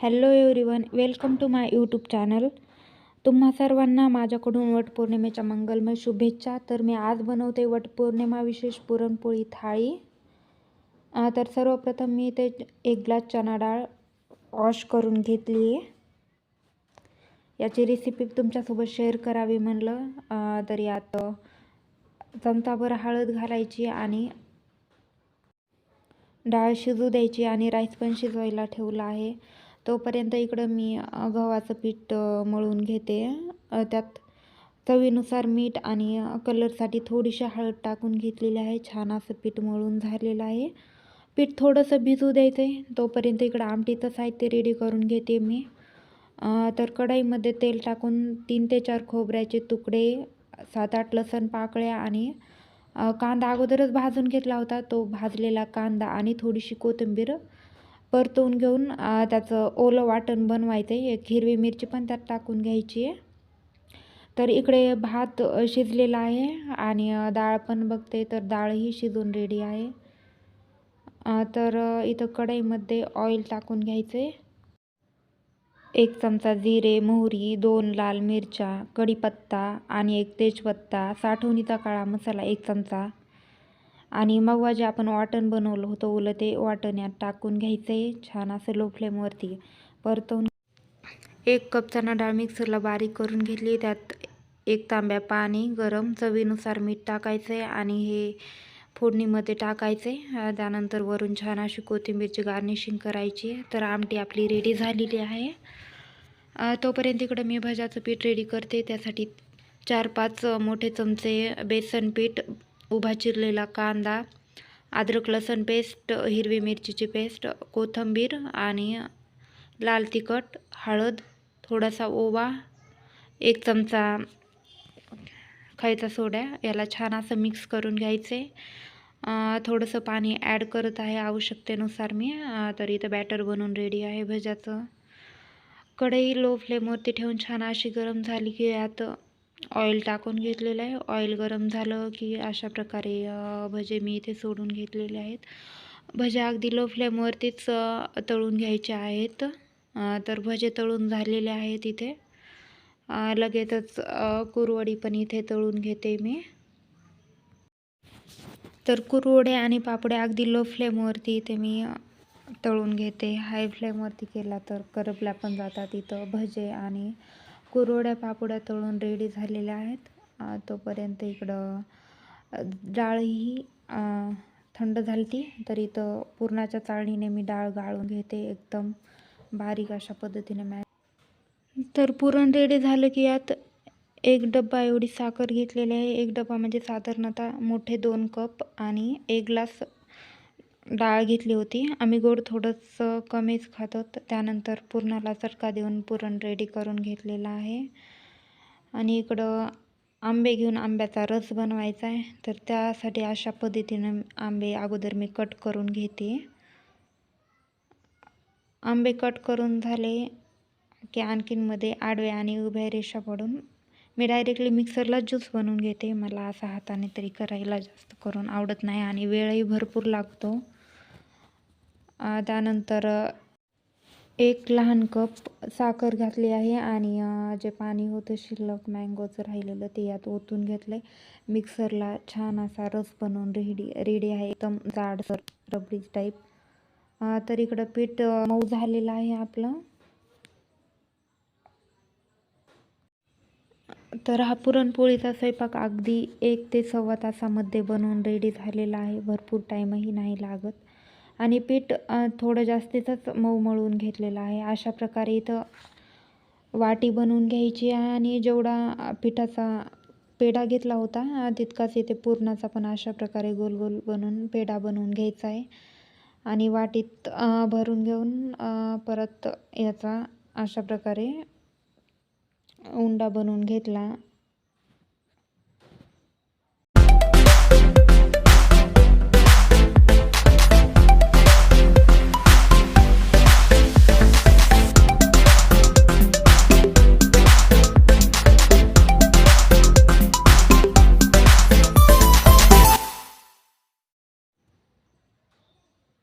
Hello everyone welcome to my YouTube channel. तुम्हा सर्वांना माझ्याकडून वटपौर्णिमेच्या मंगलमय शुभेच्छा. तर मी आज बनवते वटपौर्णिमा विशेष पुरणपोळी थाळी. तर सर्वप्रथम मी ते एक ग्लास चणा डाळ वॉश करून घेतली. आहे याची रेसिपी तुमच्यासोबत शेअर करावी म्हणलं. तर यात चमचाभर हळद घालायची आणि डाळ शिजू द्यायची आणि राईस पण शिजवायला ठेवला आहे. तोपर्यंत इकडं मी गव्हाचं पीठ मळून घेते. त्यात चवीनुसार मीठ आणि कलरसाठी थोडीशी हळद टाकून घेतलेली आहे. छान असं पीठ मळून झालेलं आहे. पीठ थोडंसं भिजू द्यायचं आहे तोपर्यंत इकडं आमटीचं साहित्य रेडी करून घेते मी. तर कढईमध्ये तेल टाकून तीन ते चार खोबऱ्याचे तुकडे सात आठ लसण पाकळ्या आणि कांदा अगोदरच भाजून घेतला होता. तो भाजलेला कांदा आणि थोडीशी कोथिंबीर परतवून घेऊन त्याचं ओलं वाटण बनवायचं आहे एक हिरवी मिरची पण त्यात टाकून घ्यायची आहे. तर इकडे भात शिजलेला आहे आणि डाळ पण बघते. तर डाळही शिजून रेडी आहे. तर इथं कढईमध्ये ऑइल टाकून घ्यायचं आहे एक चमचा जिरे मोहरी दोन लाल मिरच्या कढीपत्ता आणि एक तेजपत्ता साठवणीचा काळा मसाला एक चमचा. आणि मग जे आपण वाटण बनवलं होतं ओलं ते वाटण यात टाकून घ्यायचं आहे छान असं लो फ्लेमवरती परतवून एक कप चणा डाळ मिक्सरला बारीक करून घेतली. त्यात एक तांब्या पाणी गरम चवीनुसार मीठ टाकायचं आहे आणि हे फोडणीमध्ये टाकायचे त्यानंतर वरून छान अशी कोथिंबीरची गार्निशिंग करायची. तर आमटी आपली रेडी झालेली आहे. तोपर्यंत इकडं मी भज्याचं पीठ रेडी करते. त्यासाठी चार पाच मोठे चमचे बेसन पीठ उभा चिरलेला कांदा अद्रक लसण पेस्ट हिरवी मिरचीची पेस्ट कोथिंबीर आणि लाल तिखट हळद थोडासा ओवा एक चमचा खायचा सोडा याला छान असं मिक्स करून घ्यायचे. थोडंसं पाणी ॲड करत आहे आवश्यकतेनुसार मी. तर इथं बॅटर बनवून रेडी आहे भज्याचं. कढई लो फ्लेमवरती ठेवून छान अशी गरम झाली की यात ऑइल टाकून घेतलेलं आहे. ऑइल गरम झालं की अशा प्रकारे भजे मी इथे सोडून घेतलेले आहेत. भजे अगदी लो फ्लेमवरतीच तळून घ्यायचे आहेत. तर भजे तळून झालेले आहेत इथे. लगेचच कुरवडी पण इथे तळून घेते मी. तर कुरवडे आणि पापडे अगदी लो फ्लेमवरती इथे मी तळून घेते. हाय फ्लेमवरती केला तर करपल्या पण जातात इथं भजे आणि कुरवड्या पापड्या तळून रेडी झालेल्या आहेत. तोपर्यंत इकडं डाळ डाळही थंड झाली ती तर इथं पुरणाच्या चाळणीने मी डाळ गाळून घेते. एकदम बारीक अशा पद्धतीने मॅ तर पुरण रेडी झालं की यात एक डब्बा एवढी साखर घेतलेली आहे. एक डब्बा म्हणजे साधारणतः मोठे दोन कप आणि एक ग्लास डाळ घेतली होती. आम्ही गोड थोडंसं कमीच खातो. त्यानंतर पुरणाला चटका देऊन पुरण रेडी करून घेतलेलं आहे. आणि इकडं आंबे घेऊन आंब्याचा रस बनवायचा आहे. तर त्यासाठी अशा पद्धतीनं आंबे अगोदर मी कट करून घेते. आंबे कट करून झाले की आणखीनमध्ये आडव्या आणि उभ्या रेषा पडून मी डायरेक्टली मिक्सरला ज्यूस बनवून घेते. मला असा हाताने तरी करायला जास्त करून आवडत नाही आणि वेळही भरपूर लागतो. त्यानंतर एक लहान कप साखर घातली आहे आणि जे पाणी होतं शिल्लक मँगोचं राहिलेलं ते यात ओतून घेतलं आहे मिक्सरला छान असा रस बनवून रेडी रेडी आहे. एकदम जाडसर रबडी टाईप तर इकडं पीठ मऊ झालेलं आहे आपलं. तर हा पुरणपोळीचा स्वयंपाक अगदी एक ते सव्वा तासामध्ये बनवून रेडी झालेला आहे. भरपूर टाईमही नाही लागत. आणि पीठ थोडं जास्तीचंच मऊ मळून घेतलेलं आहे. अशा प्रकारे इथं वाटी बनवून घ्यायची आहे आणि जेवढा पिठाचा पेढा घेतला होता तितकाच इथे पुरणाचा पण अशा प्रकारे गोल गोल बनवून पेढा बनवून घ्यायचा आहे. आणि वाटीत भरून घेऊन परत याचा अशा प्रकारे उंडा बनवून घेतला.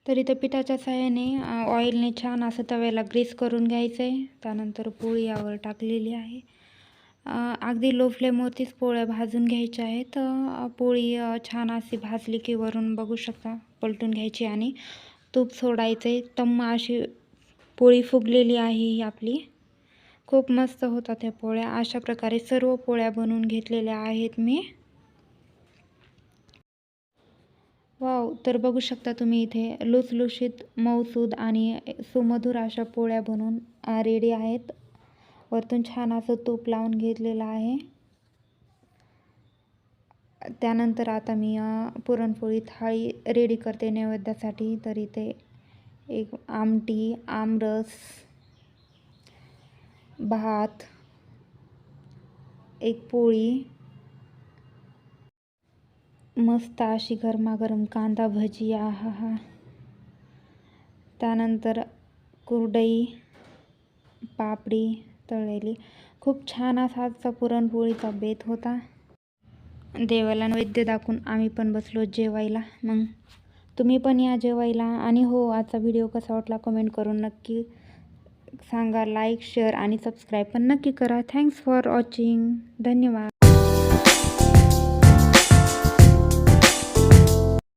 तर इथं पिठाच्या सहाय्याने ऑइलने छान असं तव्याला ग्रीस करून घ्यायचं. आहे त्यानंतर पोळी यावर टाकलेली आहे. अगदी लो फ्लेमवरतीच पोळ्या भाजून घ्यायच्या आहेत. पोळी छान अशी भाजली की वरून बघू शकता पलटून घ्यायची आणि तूप सोडायचं. आहे टम्म अशी पोळी फुगलेली आहे ही आपली. खूप मस्त होतात त्या पोळ्या. अशा प्रकारे सर्व पोळ्या बनवून घेतलेल्या आहेत मी. वाव तर बघू शकता तुम्ही इथे लुसलुशीत मऊसूद आणि सुमधुर अशा पोळ्या बनवून रेडी आहेत. वरतून छान असं तूप लावून घेतलेलं आहे. त्यानंतर आता मी पुरणपोळी थाळी रेडी करते नैवेद्यासाठी. तर इथे एक आमटी आमरस भात एक पोळी मस्त अशी गरमागरम कांदा भजी आहा हा त्यानंतर कुरडई पापडी तळलेली. खूप छान असा आजचा पुरणपोळीचा बेत होता. देवाला नैवेद्य दाखवून आम्ही पण बसलो जेवायला. मग तुम्ही पण या जेवायला. आणि हो आजचा व्हिडिओ कसा वाटला कमेंट करून नक्की सांगा. लाईक शेअर आणि सबस्क्राईब पण नक्की करा. Thanks for watching. धन्यवाद.